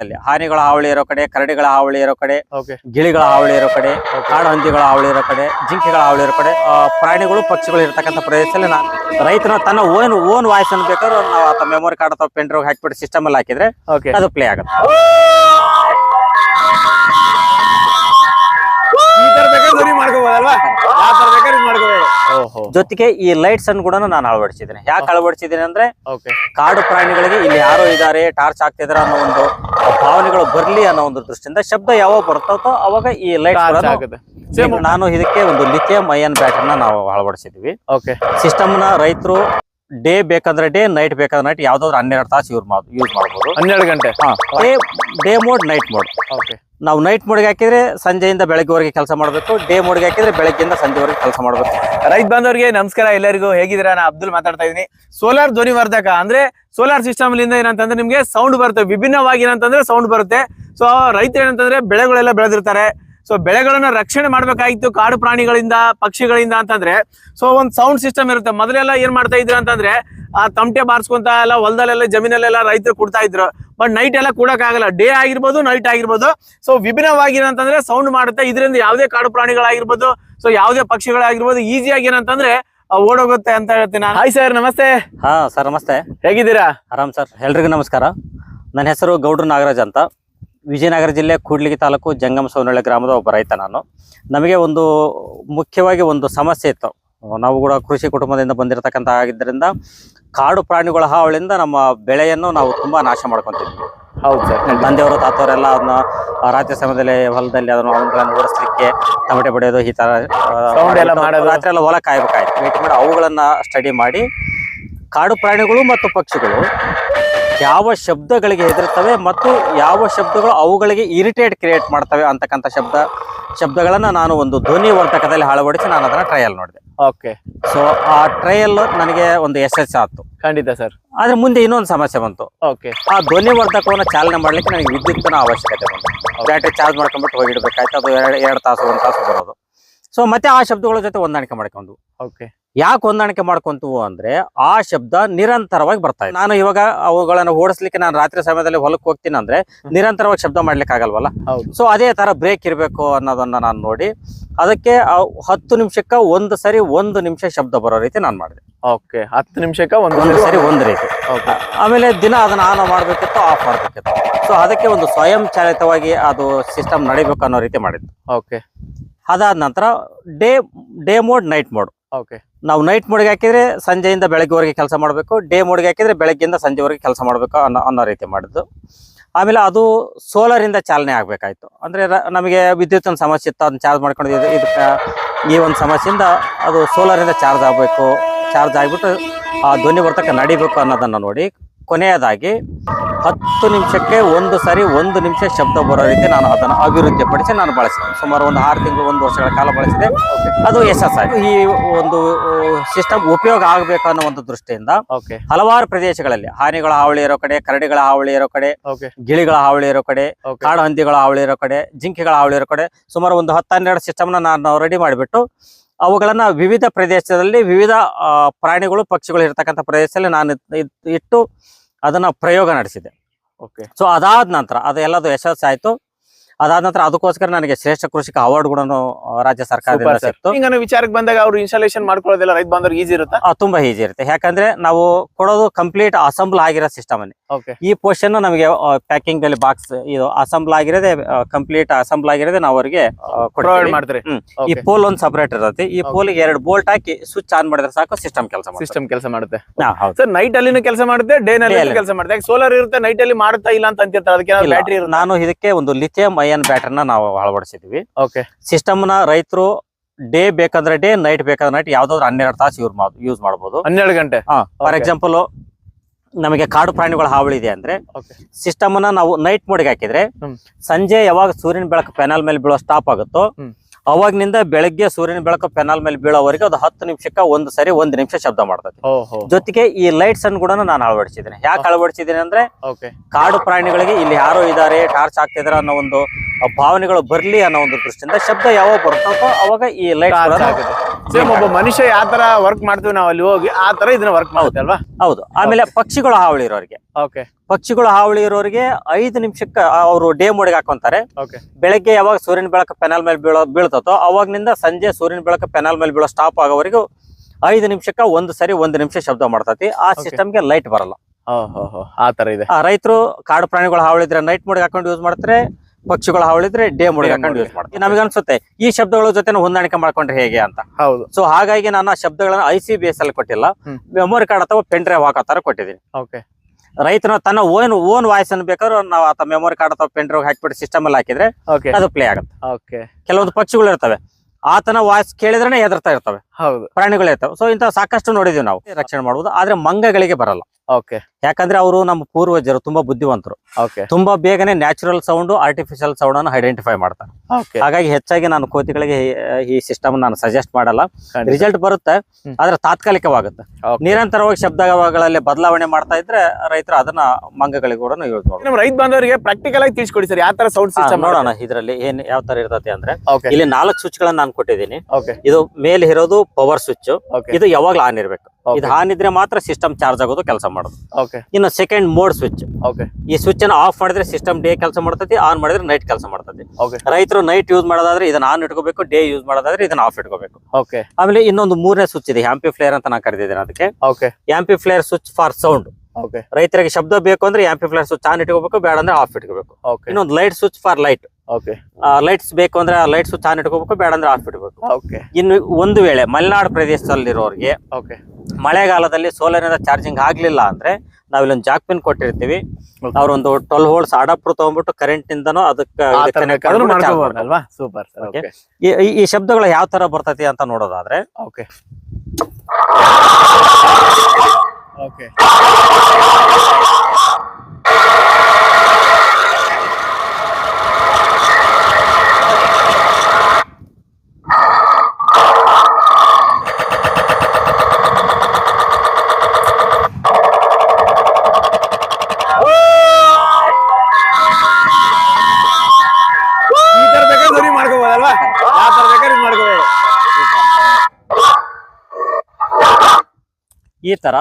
ಅಲ್ಲಿ ಹಾನಿಗಳ ಹಾವಳಿ ಇರೋ ಕಡೆ ಕರಡಿಗಳ ಹಾವಳಿ ಇರೋ ಕಡೆ ಗಿಳಿಗಳ ಹಾವಳಿ ಇರೋ ಕಡೆ ಕಾಡು ಹಂದಿಗಳ ಹಾವಳಿ ಇರೋ ಕಡೆ ಜಿಂಕೆಗಳ ಹಾವಳಿ ಇರೋ ಕಡೆ ಪ್ರಾಣಿಗಳು ಪಕ್ಷಿಗಳು ಇರತಕ್ಕಂತ ಪ್ರದೇಶದಲ್ಲಿ ನಾನು ರೈತನ ತನ್ನ ಓನ್ ಓನ್ ವಾಯ್ಸ್ ಅನ್ನು ಬೇಕಾದ್ರೂ ನಾವು ಅಥವಾ ಮೆಮೊರಿ ಕಾರ್ಡ್ ಅಥವಾ ಪೆನ್ ಡ್ರೈವ್ ಹಾಕಿಬಿಟ್ಟು ಸಿಸ್ಟಮ್ ಅಲ್ಲಿ ಹಾಕಿದ್ರೆ ಅದು ಪ್ಲೇ ಆಗುತ್ತೆ. ಜೊತೆಗೆ ಈ ಲೈಟ್ಸ್ ಅನ್ನು ಕೂಡ ನಾನು ಅಳವಡಿಸಿದ್ದೇನೆ. ಯಾಕೆ ಅಳವಡಿಸಿದ್ದೇನೆ ಅಂದ್ರೆ ಕಾಡು ಪ್ರಾಣಿಗಳಿಗೆ ಇಲ್ಲಿ ಯಾರೋ ಇದ್ದಾರೆ ಟಾರ್ಚ್ ಹಾಕ್ತಿದಾರೆ ಅನ್ನೋ ಒಂದು ಭಾವನೆಗಳು ಬರ್ಲಿ ಅನ್ನೋ ಒಂದು ದೃಷ್ಟಿಯಿಂದ ಶಬ್ದ ಯಾವಾಗ ಬರ್ತೋ ಅವಾಗ ಈ ಲೈಟ್ ನಾನು ಇದಕ್ಕೆ ಒಂದು ಲಿಥಿಯಂ ಅಯನ್ ಬ್ಯಾಟರಿನ ನಾವು ಅಳವಡಿಸಿದ್ವಿ. ಓಕೆ ಸಿಸ್ಟಮ್ನ ರೈತರು ಡೇ ಬೇಕಂದ್ರೆ ಡೇ ನೈಟ್ ಬೇಕಾದ್ರೆ ನೈಟ್ ಯಾವ್ದಾದ್ರು ಹನ್ನೆರಡು ತಾಸು ಯೂಸ್ ಮಾಡೋದು ಯೂಸ್ ಮಾಡ್ಬೋದು. ಹನ್ನೆರಡು ಗಂಟೆ. Day day mode night mode okay ನಾವು ನೈಟ್ ಮೋಡಿಗೆ ಹಾಕಿದ್ರೆ ಸಂಜೆಯಿಂದ ಬೆಳಗ್ಗೆವರೆಗೆ ಕೆಲಸ ಮಾಡಬೇಕು ಡೇ ಮೋಡಿಗೆ ಹಾಕಿದ್ರೆ ಬೆಳಗ್ಗೆಯಿಂದ ಸಂಜೆವರೆಗೆ ಕೆಲಸ ಮಾಡಬೇಕು. ರೈತ ಬಾಂಧವರಿಗೆ ನಮಸ್ಕಾರ, ಎಲ್ಲರಿಗೂ ಹೇಗಿದ್ದೀರಾ? ನಾ ಅಬ್ದುಲ್ ಮಾತಾಡ್ತಾ ಇದ್ದೀನಿ. ಸೋಲಾರ್ ಧ್ವನಿವರ್ಧಕ ಅಂದ್ರೆ ಸೋಲಾರ್ ಸಿಸ್ಟಮ್ ಲಿಂದ ಏನಂತಂದ್ರೆ ನಿಮಗೆ ಸೌಂಡ್ ಬರುತ್ತೆ. ವಿಭಿನ್ನವಾಗಿ ಏನಂತಂದ್ರೆ ಸೌಂಡ್ ಬರುತ್ತೆ. ಸೊ ರೈತರು ಏನಂತಂದ್ರೆ ಬೆಳೆಗಳೆಲ್ಲ ಬೆಳೆದಿರ್ತಾರೆ. ಸೊ ಬೆಳೆಗಳನ್ನ ರಕ್ಷಣೆ ಮಾಡ್ಬೇಕಾಗಿತ್ತು ಕಾಡು ಪ್ರಾಣಿಗಳಿಂದ, ಪಕ್ಷಿಗಳಿಂದ ಅಂತಂದ್ರೆ. ಸೊ ಒಂದ್ ಸೌಂಡ್ ಸಿಸ್ಟಮ್ ಇರುತ್ತೆ. ಮೊದಲೆಲ್ಲ ಏನ್ ಮಾಡ್ತಾ ಇದ್ರು ಅಂತಂದ್ರೆ, ಆ ತಮಟೆ ಬಾರಿಸ್ಕೊಂತ ಎಲ್ಲ ಹೊಲದಲ್ಲೆಲ್ಲ, ಜಮೀನಲ್ಲೆಲ್ಲ ರೈತರು ಕೊಡ್ತಾ ಇದ್ರು. ಬಟ್ ನೈಟ್ ಎಲ್ಲ ಕೂಡಕ್ಕಾಗಲ್ಲ ಆಗಲ್ಲ. ಡೇ ಆಗಿರ್ಬೋದು ನೈಟ್ ಆಗಿರ್ಬೋದು. ಸೊ ವಿಭಿನ್ನವಾಗಿ ಏನಂತಂದ್ರೆ ಸೌಂಡ್ ಮಾಡುತ್ತೆ. ಇದರಿಂದ ಯಾವುದೇ ಕಾಡು ಪ್ರಾಣಿಗಳಾಗಿರ್ಬೋದು ಸೊ ಯಾವುದೇ ಪಕ್ಷಿಗಳಾಗಿರ್ಬೋದು ಈಸಿಯಾಗಿ ಏನಂತಂದ್ರೆ ಓಡೋಗುತ್ತೆ ಅಂತ ಹೇಳ್ತೀನಿ ಹಾಯ್ ಸರ್ ನಮಸ್ತೆ. ಹಾ ಸರ್ ನಮಸ್ತೆ. ಹೇಗಿದ್ದೀರಾ? ಆರಾಮ್ ಸರ್ ಎಲ್ರಿಗೂ ನಮಸ್ಕಾರ. ನನ್ನ ಹೆಸರು ಗೌಡ್ರು ನಾಗರಾಜ್ ಅಂತ. ವಿಜಯನಗರ ಜಿಲ್ಲೆ ಕೂಡ್ಲಿಗಿ ತಾಲೂಕು ಜಂಗಮ ಸೌನಳ್ಳಿ ಗ್ರಾಮದ ಒಬ್ಬ ರೈತ ನಾನು. ನಮಗೆ ಒಂದು ಮುಖ್ಯವಾಗಿ ಒಂದು ಸಮಸ್ಯೆ ಇತ್ತು. ನಾವು ಕೂಡ ಕೃಷಿ ಕುಟುಂಬದಿಂದ ಬಂದಿರತಕ್ಕಂಥ ಆಗಿದ್ದರಿಂದ ಕಾಡು ಪ್ರಾಣಿಗಳ ಹಾವಳಿಯಿಂದ ನಮ್ಮ ಬೆಳೆಯನ್ನು ನಾವು ತುಂಬಾ ನಾಶ ಮಾಡ್ಕೊಂತಿದ್ವಿ ಹೌದು ಸರ್ ನಮ್ಮ ತಂದೆಯವರು ತಾತವರೆಲ್ಲ ಅದನ್ನ ರಾತ್ರಿ ಸಮಯದಲ್ಲಿ ಹೊಲದಲ್ಲಿ ಅದನ್ನು ಅವುಗಳನ್ನು ಓಡಿಸ್ಲಿಕ್ಕೆ ತಮಟೆ ಬಡಿಯೋದು ಈ ತರ. ರಾತ್ರಿ ಎಲ್ಲ ಹೊಲ ಕಾಯ್ಬೇಕಾಯ್ತು. ಮೀಟ್ ಮಾಡಿ ಅವುಗಳನ್ನ ಸ್ಟಡಿ ಮಾಡಿ ಕಾಡು ಪ್ರಾಣಿಗಳು ಮತ್ತು ಪಕ್ಷಿಗಳು ಯಾವ ಶಬ್ದಗಳಿಗೆ ಹೆದರ್ತವೆ ಮತ್ತು ಯಾವ ಶಬ್ದಗಳು ಅವುಗಳಿಗೆ ಇರಿಟೇಟ್ ಕ್ರಿಯೇಟ್ ಮಾಡ್ತವೆ ಅಂತಕ್ಕಂಥ ಶಬ್ದ ಶಬ್ದಗಳನ್ನ ನಾನು ಒಂದು ಧ್ವನಿ ವರ್ತಕದಲ್ಲಿ ಅಳವಡಿಸಿ ನಾನು ಅದನ್ನ ಟ್ರಯಲ್ ನೋಡಿದೆ. ಓಕೆ ಸೊ ಆ ಟ್ರಯಲ್ ನನಗೆ ಒಂದು ಯಶಸ್ಸು ಆಯ್ತು. ಖಂಡಿತ ಸರ್. ಆದ್ರೆ ಮುಂದೆ ಇನ್ನೊಂದು ಸಮಸ್ಯೆ ಬಂತು. ಓಕೆ ಆ ಧ್ವನಿ ವರ್ಧಕವನ್ನು ಚಾಲನೆ ಮಾಡ್ಲಿಕ್ಕೆ ನನಗೆ ವಿದ್ಯುತ್ನ ಅವಶ್ಯಕತೆ ಬಂತು. ಬ್ಯಾಟ್ರಿ ಚಾರ್ಜ್ ಮಾಡ್ಕೊಂಡ್ಬಿಟ್ಟು ಹೋಗಿಡ್ಬೇಕಾಯ್ತು. ಅದು ಎರಡು ಎರಡು ತಾಸು ಒಂದು ತಾಸು ಬರೋದು. ಸೊ ಮತ್ತೆ ಆ ಶಬ್ದಗಳ ಜೊತೆ ಹೊಂದಾಣಿಕೆ ಮಾಡ್ಕೊಂಡು. ಓಕೆ ಯಾಕೆ ಹೊಂದಾಣಿಕೆ ಮಾಡ್ಕೊಂತವು ಅಂದ್ರೆ ಆ ಶಬ್ದ ನಿರಂತರವಾಗಿ ಬರ್ತಾ ಇದೆ. ನಾನು ಇವಾಗ ಅವುಗಳನ್ನು ಓಡಿಸ್ಲಿಕ್ಕೆ ನಾನು ರಾತ್ರಿ ಸಮಯದಲ್ಲಿ ಹೊಲಕ್ಕೆ ಹೋಗ್ತೀನಿ ಅಂದ್ರೆ ನಿರಂತರವಾಗಿ ಶಬ್ದ ಮಾಡ್ಲಿಕ್ಕೆ ಆಗಲ್ವಲ್ಲ? ಸೊ ಅದೇ ತರ ಬ್ರೇಕ್ ಇರಬೇಕು ಅನ್ನೋದನ್ನ ನಾನು ನೋಡಿ. ಅದಕ್ಕೆ ಹತ್ತು ನಿಮಿಷಕ್ಕೆ ಒಂದು ಸರಿ ಒಂದು ನಿಮಿಷ ಶಬ್ದ ಬರೋ ರೀತಿ ನಾನು ಮಾಡಿದೆ. ಓಕೆ ಹತ್ತು ನಿಮಿಷಕ್ಕೆ ಒಂದು ಸರಿ. ಒಂದು ರೀತಿ. ಆಮೇಲೆ ದಿನ ಅದನ್ನ ಆನ್ ಮಾಡಬೇಕಿತ್ತು ಆಫ್ ಮಾಡಬೇಕಿತ್ತು. ಸೊ ಅದಕ್ಕೆ ಒಂದು ಸ್ವಯಂ ಚಾಲಿತವಾಗಿ ಅದು ಸಿಸ್ಟಮ್ ನಡಿಬೇಕು ಅನ್ನೋ ರೀತಿ ಮಾಡಿದ್ದು. ಓಕೆ ಅದಾದ ನಂತರ day day mode night mode. Okay. ನಾವು ನೈಟ್ ಮೋಡ್ಗೆ ಹಾಕಿದ್ರೆ ಸಂಜೆಯಿಂದ ಬೆಳಗ್ಗೆವರೆಗೆ ಕೆಲಸ ಮಾಡಬೇಕು ಡೇ ಮೋಡ್ಗೆ ಹಾಕಿದ್ರೆ ಬೆಳಗ್ಗೆಯಿಂದ ಸಂಜೆವರೆಗೆ ಕೆಲಸ ಮಾಡಬೇಕು ಅನ್ನೋ ಅನ್ನೋ ರೀತಿ ಮಾಡಿದ್ದು. ಆಮೇಲೆ ಅದು ಸೋಲಾರಿಂದ ಚಾಲನೆ ಆಗಬೇಕಾಯ್ತು. ಅಂದರೆ ನಮಗೆ ವಿದ್ಯುತ್ತಿನ ಸಮಸ್ಯೆ ಇತ್ತು ಅದನ್ನ ಚಾರ್ಜ್ ಮಾಡ್ಕೊಂಡು ಇದು ಇದಕ್ಕೆ ಈ ಒಂದು ಸಮಸ್ಯೆಯಿಂದ ಅದು ಸೋಲಾರಿಂದ ಚಾರ್ಜ್ ಆಗಬೇಕು ಚಾರ್ಜ್ ಆಗಿಬಿಟ್ಟು ಆ ಧ್ವನಿ ಬರ್ತಕ್ಕ ನಡಿಬೇಕು ಅನ್ನೋದನ್ನು ನೋಡಿ ಕೊನೆಯದಾಗಿ ಹತ್ತು ನಿಮಿಷಕ್ಕೆ ಒಂದು ಸಾರಿ ಒಂದು ನಿಮಿಷ ಶಬ್ದ ಬರೋ ರೀತಿ ನಾನು ಅದನ್ನು ಅಭಿವೃದ್ಧಿಪಡಿಸಿ ನಾನು ಬಳಸಿದೆ. ಸುಮಾರು ಒಂದು ಆರು ತಿಂಗಳು ಒಂದು ವರ್ಷಗಳ ಕಾಲ ಬಳಸಿದೆ. ಅದು ಯಶಸ್ಸಾಗಿ ಈ ಒಂದು ಸಿಸ್ಟಮ್ ಉಪಯೋಗ ಆಗಬೇಕು ಅನ್ನೋ ಒಂದು ದೃಷ್ಟಿಯಿಂದ ಹಲವಾರು ಪ್ರದೇಶಗಳಲ್ಲಿ ಹಾನಿಗಳ ಹಾವಳಿ ಇರೋ ಕಡೆ ಕರಡಿಗಳ ಹಾವಳಿ ಇರೋ ಕಡೆ ಗಿಳಿಗಳ ಹಾವಳಿ ಇರೋ ಕಡೆ ಕಾಡು ಹಂದಿಗಳ ಹಾವಳಿ ಇರೋ ಕಡೆ ಜಿಂಕೆಗಳ ಹಾವಳಿ ಇರೋ ಕಡೆ ಸುಮಾರು ಒಂದು ಹತ್ತೆರಡು ಸಿಸ್ಟಮ್ನ ನಾನು ರೆಡಿ ಮಾಡಿಬಿಟ್ಟು ಅವುಗಳನ್ನ ವಿವಿಧ ಪ್ರದೇಶದಲ್ಲಿ ವಿವಿಧ ಪ್ರಾಣಿಗಳು ಪಕ್ಷಿಗಳು ಇರತಕ್ಕಂಥ ಪ್ರದೇಶದಲ್ಲಿ ನಾನು ಇಟ್ಟು ಅದನ್ನ ಪ್ರಯೋಗ ನಡೆಸಿದೆ. ಓಕೆ ಸೊ ಅದಾದ ನಂತರ ಅದೆಲ್ಲದು ಯಶಸ್ಸು ಯಶಸ್ಸಾಯ್ತು. ಅದಾದ ನಂತರ ಅದಕ್ಕೋಸ್ಕರ ನನಗೆ ಶ್ರೇಷ್ಠ ಕೃಷಿಕ ಅವಾರ್ಡ್ ಕೂಡ ರಾಜ್ಯ ಸರ್ಕಾರದಿಂದ ಸಿಕ್ತು. ಈಗ ನಾವು ವಿಚಾರಕ್ಕೆ ಬಂದಾಗ ಅವ್ರು ಇನ್ಸ್ಟಾಲೇಷನ್ ಮಾಡ್ಕೊಳ್ಳೋದೆಲ್ಲ ರೈತ ಬಂದವ್ರಿಗೆ ಈಸಿ ಇರುತ್ತೆ? ತುಂಬಾ ಈಸಿ ಇರುತ್ತೆ. ಯಾಕಂದ್ರೆ ನಾವು ಕೊಡೋದು ಕಂಪ್ಲೀಟ್ ಅಸೆಂಬಲ್ ಆಗಿರೋ ಸಿಸ್ಟಮ್ ಈ ಪೋರ್ಷನ್ ನಮಗೆ ಪ್ಯಾಕಿಂಗ್ ಅಲ್ಲಿ ಬಾಕ್ಸ್ ಇದು ಅಸೆಂಬಲ್ ಆಗಿರೋದೇ ಕಂಪ್ಲೀಟ್ ಅಸೆಂಬಲ್ ಆಗಿರೋದೇ ನಾವು ಅವರಿಗೆ ಮಾಡ್ತಾರೆ. ಈ ಪೋಲ್ ಒಂದು ಸಪರೇಟ್ ಇರುತ್ತೆ. ಈ ಪೋಲ್ಗೆ ಎರಡು ಬೋಲ್ಟ್ ಹಾಕಿ ಸ್ವಿಚ್ ಆನ್ ಮಾಡಿದ್ರೆ ಸಾಕು ಸಿಸ್ಟಮ್ ಕೆಲಸ ಸಿಸ್ಟಮ್ ಕೆಲಸ ಮಾಡುತ್ತೆ. ಸರ್ ನೈಟ್ ಅಲ್ಲಿನೂ ಕೆಲಸ ಮಾಡುತ್ತೆ ಡೇ ನಲ್ಲಿ. ಕೆಲಸ ಮಾಡುತ್ತೆ. ಸೋಲಾರ್ ಇರುತ್ತೆ ನೈಟ್ ಅಲ್ಲಿ ಮಾಡುತ್ತಾ ಇಲ್ಲ ಅಂತ ಅಂತಿರ್ತಾರೆ. ಅದಕ್ಕೆ ಬ್ಯಾಟ್ರಿ ನಾನು ಇದಕ್ಕೆ ಒಂದು ಲಿಥಿಯಂ ಅಯನ್ ಪ್ಯಾಟರ್ನ್ ನಾವು ಅಳವಡಿಸಿದ್ವಿ. ಓಕೆ ಸಿಸ್ಟಮ್ನ ರೈತರು ಡೇ ಬೇಕಂದ್ರೆ ಡೇ ನೈಟ್ ಬೇಕಂದ್ರೆ ನೈಟ್ ಯಾವ್ದಾದ್ರು ಹನ್ನೆರಡು ತಾಸು ಯೂಸ್ ಯೂಸ್ ಮಾಡಬಹುದು ಹನ್ನೆರಡು ಗಂಟೆ. ಫಾರ್. ಎಕ್ಸಾಂಪಲ್ ನಮಗೆ ಕಾಡು ಪ್ರಾಣಿಗಳ ಹಾವಳಿ ಇದೆ ಅಂದ್ರೆ ಸಿಸ್ಟಮ್ನ ನಾವು ನೈಟ್ ಮೋಡ್ಗೆ ಹಾಕಿದ್ರೆ ಸಂಜೆ ಯಾವಾಗ ಸೂರ್ಯನ ಬೆಳಕು ಪ್ಯಾನಲ್ ಮೇಲೆ ಬೀಳೋ ಸ್ಟಾಪ್ ಆಗುತ್ತೋ. ಅವಾಗ್ನಿಂದ ಬೆಳಗ್ಗೆ ಸೂರ್ಯನ ಬೆಳಕು ಪೆನಾಲ್ ಮೇಲೆ ಬೀಳೋವರೆಗೆ ಅದು ಹತ್ತು ನಿಮಿಷಕ್ಕೆ ಒಂದು ಸರಿ ಒಂದ್ ನಿಮಿಷ ಶಬ್ದ ಮಾಡ್ತದೆ ಜೊತೆಗೆ ಈ ಲೈಟ್ಸ್ ಅನ್ನು ಕೂಡ ನಾನು ಅಳವಡಿಸಿದ್ದೇನೆ. ಯಾಕೆ ಅಳವಡಿಸಿದ್ದೇನೆ ಅಂದ್ರೆ ಕಾಡು ಪ್ರಾಣಿಗಳಿಗೆ ಇಲ್ಲಿ ಯಾರೋ ಇದ್ದಾರೆ ಟಾರ್ಚ್ ಆಗ್ತಿದಾರೆ ಅನ್ನೋ ಒಂದು ಭಾವನೆಗಳು ಬರ್ಲಿ ಅನ್ನೋ ಒಂದು ದೃಷ್ಟಿಯಿಂದ ಶಬ್ದ ಯಾವಾಗ ಬರುತ್ತೋ ಅವಾಗ ಈ ಲೈಟ್ ಸೇಮ್ ಒಬ್ಬ ಮನುಷ್ಯ ಯಾವ ತರ ವರ್ಕ್ ಮಾಡ್ತೀವಿ ನಾವು ಅಲ್ಲಿ ಹೋಗಿ ಆ ತರ ಇದನ್ನ ವರ್ಕ್ ಮಾಡುತ್ತೆ ಅಲ್ವಾ? ಹೌದು. ಆಮೇಲೆ ಪಕ್ಷಿಗಳ ಹಾವಳಿ ಇರೋರಿಗೆ. ಓಕೆ ಪಕ್ಷಿಗಳ ಹಾವಳಿ ಇರೋರಿಗೆ ಐದು ನಿಮಿಷಕ್ಕೆ ಅವರು ಡೇ ಮೋಡಿಗೆ ಹಾಕೊಂತಾರೆ. ಓಕೆ ಬೆಳಗ್ಗೆ ಯಾವಾಗ ಸೂರ್ಯನ ಬೆಳಕು ಪೆನಲ್ ಮೇಲೆ ಬೀಳೋ ಬೀಳ್ತತೋ ಅವಾಗ್ನಿಂದ ಸಂಜೆ ಸೂರ್ಯನ ಬೆಳಕು ಪೆನಲ್ ಮೇಲೆ ಬೀಳೋ ಸ್ಟಾಪ್ ಆಗೋವರೆಗೂ ಐದು ನಿಮಿಷಕ್ಕೆ ಒಂದು ಸರಿ ಒಂದು ನಿಮಿಷ ಶಬ್ದ ಮಾಡ್ತತಿ. ಆ. ಸಿಸ್ಟಮ್ಗೆ ಲೈಟ್ ಬರಲ್ಲ. ಆ ತರ ಇದೆ. ಆ ರೈತರು ಕಾಡು ಪ್ರಾಣಿಗಳು ಹಾವಳಿದ್ರೆ ನೈಟ್ ಮೋಡಿಗೆ ಹಾಕೊಂಡು ಯೂಸ್ ಮಾಡ್ತಾರೆ. ಪಕ್ಷಿಗಳ ಹಾವಳಿದ್ರೆ ಡೇ ಮುಡಿ ಹಾಕೊಂಡು ಯೂಸ್ ಮಾಡ್ತಾರೆ. ನಮಗೆ ಅನ್ಸುತ್ತೆ ಈ ಶಬ್ದಗಳ ಜೊತೆ ಹೊಂದಾಣಿಕೆ ಮಾಡ್ಕೊಂಡ್ರೆ ಹೇಗೆ ಅಂತ. ಹೌದು. ಸೊ ಹಾಗಾಗಿ ನಾನು ಆ ಶಬ್ದಗಳನ್ನ ಐ ಸಿ ಬಿ ಎಸ್ ಅಲ್ಲಿ ಕೊಟ್ಟಿಲ್ಲ. ಮೆಮೊರಿ ಕಾರ್ಡ್ ಅಥವಾ ಪೆನ್ ಡ್ರೈವ್ ಹಾಕೋ ತರ ಕೊಟ್ಟಿದ್ದೀನಿ. ಓಕೆ ರೈತನ ತನ್ನ ಓನ್ ಓನ್ ವಾಯ್ಸ್ ಅನ್ನು ಬೇಕಾದ್ರೆ ನಾವು ಆತ ಮೆಮೊರಿ ಕಾರ್ಡ್ ಅಥವಾ ಪೆನ್ ಡ್ರೈವ್ ಹಾಕ್ಬಿಟ್ಟು ಸಿಸ್ಟಮ್ ಅಲ್ಲಿ ಹಾಕಿದ್ರೆ ಅದು ಪ್ಲೇ ಆಗುತ್ತೆ. ಓಕೆ ಕೆಲವೊಂದು ಪಕ್ಷಿಗಳು ಇರ್ತವೆ. ಆತನ ವಾಯ್ಸ್ ಕೇಳಿದ್ರೆ ಎದರ್ತಾ ಇರ್ತವೆ. ಹೌದು. ಪ್ರಾಣಿಗಳು ಇರ್ತವೆ. ಸೊ ಇಂತ ಸಾಕಷ್ಟು ನೋಡಿದೀವಿ ನಾವು. ರಕ್ಷಣೆ ಮಾಡುವುದು ಆದ್ರೆ ಮಂಗಗಳಿಗೆ ಬರಲ್ಲ. ಓಕೆ ಯಾಕಂದ್ರೆ ಅವರು ನಮ್ಮ ಪೂರ್ವಜರು ತುಂಬಾ ಬುದ್ಧಿವಂತರು. ಓಕೆ ತುಂಬಾ ಬೇಗನೆ ನ್ಯಾಚುರಲ್ ಸೌಂಡ್ ಆರ್ಟಿಫಿಷಿಯಲ್ ಸೌಂಡ್ ಅನ್ನು ಐಡೆಂಟಿಫೈ ಮಾಡ್ತಾರೆ. ಓಕೆ ಹಾಗಾಗಿ ಹೆಚ್ಚಾಗಿ ನಾನು ಕೋತಿಗಳಿಗೆ ಈ- ಸಿಸ್ಟಮ್ ನಾನು ಸಜೆಸ್ಟ್ ಮಾಡಲ್ಲ. ರಿಸಲ್ಟ್ ಬರುತ್ತೆ. ಆದ್ರೆ ತಾತ್ಕಾಲಿಕವಾಗುತ್ತೆ. ನಿರಂತರವಾಗಿ ಶಬ್ದಗಳಲ್ಲಿ ಬದಲಾವಣೆ ಮಾಡ್ತಾ ಇದ್ರೆ ರೈತರು ಅದನ್ನ ಮಂಗಗಳಿಗೆ ಕೂಡ ಯೂಸ್ ಮಾಡ್ತಾರೆ ರೈತ ಬಾಂಧವರಿಗೆ ಪ್ರಾಕ್ಟಿಕಲ್ ಆಗಿ ತಿಳಿಸ್ಕೊಡಿ ಸರ್ ಯಾವ ತರ ಸೌಂಡ್ ಸಿಸ್ಟಮ್ ನೋಡೋಣ ಇದರಲ್ಲಿ ಏನ್ ಯಾವ ತರ ಇರ್ತದೆ ಅಂದ್ರೆ ಇಲ್ಲಿ ನಾಲ್ಕು ಸ್ವಿಚ್ ಗಳನ್ನ ನಾನು ಕೊಟ್ಟಿದ್ದೀನಿ. ಇದು ಮೇಲೆ ಇರೋದು ಪವರ್ ಸ್ವಿಚ್ ಇದು ಯಾವಾಗ್ಲೂ ಆನ್ ಇರ್ಬೇಕು. ಇದು ಆನ್ ಇದ್ರೆ ಮಾತ್ರ ಸಿಸ್ಟಮ್ ಚಾರ್ಜ್ ಆಗೋದು ಕೆಲಸ ಮಾಡೋದು. ಓಕೆ ಇನ್ನು ಸೆಕೆಂಡ್ ಮೋಡ್ ಸ್ವಿಚ್ ಓಕೆ ಈ ಸ್ವಿಚ್ ಅನ್ನು ಆಫ್ ಮಾಡಿದ್ರೆ ಸಿಸ್ಟಮ್ ಡೇ ಕೆಲಸ ಮಾಡ್ತೈತಿ ಆನ್ ಮಾಡಿದ್ರೆ ನೈಟ್ ಕೆಲಸ ಮಾಡ್ತೈತಿ. ಓಕೆ ರೈತರು ನೈಟ್ ಯೂಸ್ ಮಾಡೋದಾದ್ರೆ ಇದನ್ನ ಆನ್ ಇಟ್ಕೋಬೇಕು ಡೇ ಯೂಸ್ ಮಾಡೋದಾದ್ರೆ ಇದನ್ನ ಆಫ್ ಇಟ್ಕೋಬೇಕು. ಓಕೆ ಆಮೇಲೆ ಇನ್ನೊಂದು ಮೂರನೇ ಸ್ವಿಚ್ ಇದೆ ಆಂಪಿ ಫ್ಲೇರ್ ಅಂತ ನಾನು ಕರೆದಿದ್ದೇನೆ ಅದಕ್ಕೆ. Okay amplifier switch for sound ರೈತರಿಗೆ ಶಬ್ದ ಬೇಕು ಅಂದ್ರೆ ಆಂಪ್ಲಿಫೈರ್ ಸ್ವಿಚ್ ಆನ್ ಇಟ್ಕೋಬೇಕು ಬೇಡ ಅಂದ್ರೆ ಆಫ್ ಇಟ್ಕೋಬೇಕು. ಓಕೆ ಇನ್ನೊಂದು light switch for light okay lights ಬೇಕು ಅಂದ್ರೆ ಲೈಟ್ ಸ್ವಿಚ್ ಆನ್ ಇಟ್ಕೋಬೇಕು ಬೇಡ ಅಂದ್ರೆ ಆಫ್ ಇಡ್ಬೇಕು ಓಕೆ ಇನ್ನು ಒಂದು ವೇಳೆ ಮಲೆನಾಡು ಪ್ರದೇಶದಲ್ಲಿರೋರಿಗೆ ಓಕೆ ಮಳೆಗಾಲದಲ್ಲಿ ಸೋಲಾರ್ ಇಂದ ಚಾರ್ಜಿಂಗ್ ಆಗ್ಲಿಲ್ಲ ಅಂದ್ರೆ ನಾವಿಲ್ಲೊಂದು ಜಾಕ್ ಪಿನ್ ಕೊಟ್ಟಿರ್ತೀವಿ. ಅವ್ರೊಂದು ಟ್ವೆಲ್ ಹೋಲ್ಸ್ ಅಡಾಪ್ಟರ್ ತಗೊಂಡ್ಬಿಟ್ಟು ಕರೆಂಟ್ ನಿಂದನೂ ಅದಕ್ಕೆ ಸೂಪರ್ ಈ ಶಬ್ದಗಳು ಯಾವ ತರ ಬರ್ತೈತಿ ಅಂತ ನೋಡೋದಾದ್ರೆ ಓಕೆ ಓಕೆ ಈ ತರ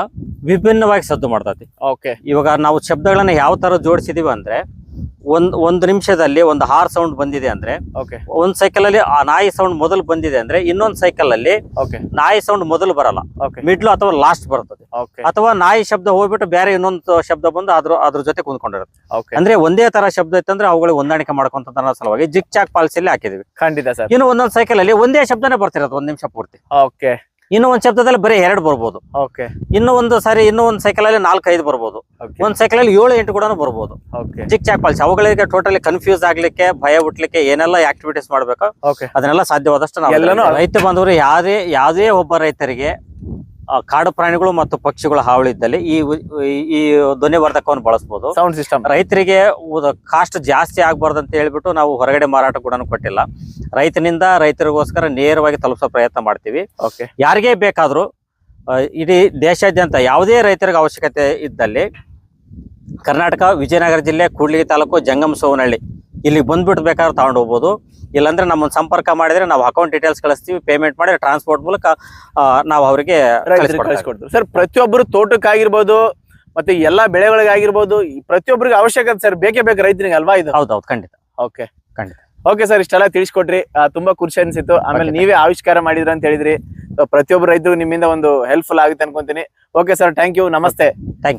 ವಿಭಿನ್ನವಾಗಿ ಸದ್ದು ಮಾಡ್ತೈತಿ. ಓಕೆ ಇವಾಗ ನಾವು ಶಬ್ದಗಳನ್ನ ಯಾವ ತರ ಜೋಡಿಸಿದೀವಿ ಅಂದ್ರೆ ಒಂದ್ ಒಂದು ನಿಮಿಷದಲ್ಲಿ ಒಂದು ಹಾರ್ ಸೌಂಡ್ ಬಂದಿದೆ ಅಂದ್ರೆ ಓಕೆ ಒಂದ್ ಸೈಕಲ್ ಅಲ್ಲಿ ಆ ನಾಯಿ ಸೌಂಡ್ ಮೊದಲು ಬಂದಿದೆ ಅಂದ್ರೆ ಇನ್ನೊಂದ್ ಸೈಕಲ್ ಅಲ್ಲಿ ಓಕೆ ನಾಯಿ ಸೌಂಡ್ ಮೊದಲು ಬರಲ್ಲ. ಮಿಡ್ಲ್ ಅಥವಾ ಲಾಸ್ಟ್ ಬರ್ತದೆ. ಓಕೆ ಅಥವಾ ನಾಯಿ ಶಬ್ದ ಹೋಗ್ಬಿಟ್ಟು ಬೇರೆ ಇನ್ನೊಂದು ಶಬ್ದ ಬಂದು ಅದ್ರ ಅದ್ರ ಜೊತೆ ಕುಂದ್ಕೊಂಡಿರುತ್ತೆ ಅಂದ್ರೆ ಒಂದೇ ತರ ಶಬ್ದ ಇತ್ತಂದ್ರೆ ಅವುಗಳಿಗೆ ಹೊಂದಾಣಿಕೆ ಮಾಡ್ಕೊಂತ ಸಲುವಾಗಿ ಜಿಕ್ ಚಾಕ್ ಪಾಲಿಸಿಯಲ್ಲಿ ಹಾಕಿದ್ವಿ. ಖಂಡಿತ ಸರ್. ಇನ್ನು ಒಂದೊಂದ್ ಸೈಕಲ್ ಅಲ್ಲಿ ಒಂದೇ ಶಬ್ದನೇ ಬರ್ತಿರತ್ತೆ ಒಂದ್ ನಿಮಿಷ ಪೂರ್ತಿ. ಓಕೆ ಇನ್ನು ಒಂದ್ ಶಬ್ದದಲ್ಲಿ ಬರೀ ಎರಡು ಬರ್ಬೋದು. ಓಕೆ ಇನ್ನು ಒಂದು ಸಾರಿ ಇನ್ನು ಒಂದ್ ಸೈಕಲ್ ಅಲ್ಲಿ ನಾಲ್ಕು ಐದು ಬರ್ಬೋದು. ಒಂದ್ ಸೈಕಲ್ ಅಲ್ಲಿ ಏಳು ಎಂಟು ಕೂಡ ಬರ್ಬೋದು. ಚಿಕ್ ಚಾಕ್ ಪಾಲಿಸಿ. ಅವುಗಳಿಗೆ ಟೋಟಲಿ ಕನ್ಫ್ಯೂಸ್ ಆಗ್ಲಿಕ್ಕೆ ಭಯ ಹುಟ್ಟಲಿಕ್ಕೆ ಏನೆಲ್ಲ ಆಕ್ಟಿವಿಟೀಸ್ ಮಾಡ್ಬೇಕು? ಅದನ್ನೆಲ್ಲ ಸಾಧ್ಯವಾದಷ್ಟು ನಾವು ರೈತ ಬಂದವರು ಯಾವ್ದೇ ಯಾವ್ದೇ ಒಬ್ಬ ರೈತರಿಗೆ ಕಾಡು ಪ್ರಾಣಿಗಳು ಮತ್ತು ಪಕ್ಷಿಗಳ ಹಾವಳಿ ಇದ್ದಲ್ಲಿ ಈ ಈ- ಈ ಧ್ವನಿವರ್ಧಕವನ್ನು ಬಳಸಬಹುದು ಸೌಂಡ್ ಸಿಸ್ಟಮ್ ರೈತರಿಗೆ ಕಾಸ್ಟ್ ಜಾಸ್ತಿ ಆಗ್ಬಾರ್ದು ಅಂತ ಹೇಳ್ಬಿಟ್ಟು ನಾವು ಹೊರಗಡೆ ಮಾರಾಟ ಕೂಡ ಕೊಟ್ಟಿಲ್ಲ. ರೈತನಿಂದ ರೈತರಿಗೋಸ್ಕರ ನೇರವಾಗಿ ತಲುಪಿಸೋ ಪ್ರಯತ್ನ ಮಾಡ್ತೀವಿ. ಓಕೆ ಯಾರಿಗೇ ಬೇಕಾದರೂ ಇಡೀ ದೇಶಾದ್ಯಂತ ಯಾವುದೇ ರೈತರಿಗೆ ಅವಶ್ಯಕತೆ ಇದ್ದಲ್ಲಿ ಕರ್ನಾಟಕ ವಿಜಯನಗರ ಜಿಲ್ಲೆ ಕೂಡ್ಲಿಗಿ ತಾಲೂಕು ಜಂಗಮ ಸೋವನಹಳ್ಳಿ ಇಲ್ಲಿ ಬಂದ್ಬಿಟ್ಟು ಬೇಕಾದ್ರೆ ತಗೊಂಡು ಹೋಗ್ಬೋದು. ಇಲ್ಲಾಂದ್ರೆ ನಮ್ಮನ್ನು ಸಂಪರ್ಕ ಮಾಡಿದ್ರೆ ನಾವು ಅಕೌಂಟ್ ಡೀಟೇಲ್ಸ್ ಕಳಿಸ್ತೀವಿ ಪೇಮೆಂಟ್ ಮಾಡಿ ಟ್ರಾನ್ಸ್ಪೋರ್ಟ್ ಮೂಲಕ ನಾವು ಅವರಿಗೆ ಸರ್ ಪ್ರತಿಯೊಬ್ಬರು ತೋಟಕ್ಕಾಗಿರ್ಬೋದು ಮತ್ತೆ ಎಲ್ಲಾ ಬೆಳೆಗಳಿಗಾಗಿರ್ಬೋದು ಪ್ರತಿಯೊಬ್ಬರಿಗೆ ಅವಶ್ಯಕತೆ ಸರ್ ಬೇಕೇ ಬೇಕು ರೈತರಿಗೆ ಅಲ್ವಾ ಇದು? ಹೌದೌದು ಖಂಡಿತ. ಓಕೆ. ಖಂಡಿತ. ಓಕೆ ಸರ್ ಇಷ್ಟೆಲ್ಲ ತಿಳಿಸ್ಕೊಟ್ರಿ. ತುಂಬಾ ಖುಷಿ ಅನ್ಸಿತ್ತು. ಆಮೇಲೆ ನೀವೇ ಆವಿಷ್ಕಾರ ಮಾಡಿದ್ರ ಅಂತ ಹೇಳಿದ್ರಿ. ಪ್ರತಿಯೊಬ್ಬರು ರೈತರು ನಿಮ್ಮಿಂದ ಒಂದು ಹೆಲ್ಪ್ಫುಲ್ ಆಗುತ್ತೆ ಅನ್ಕೊಂತೀನಿ. ಓಕೆ ಸರ್ ಥ್ಯಾಂಕ್ ಯು ನಮಸ್ತೆ. Thank you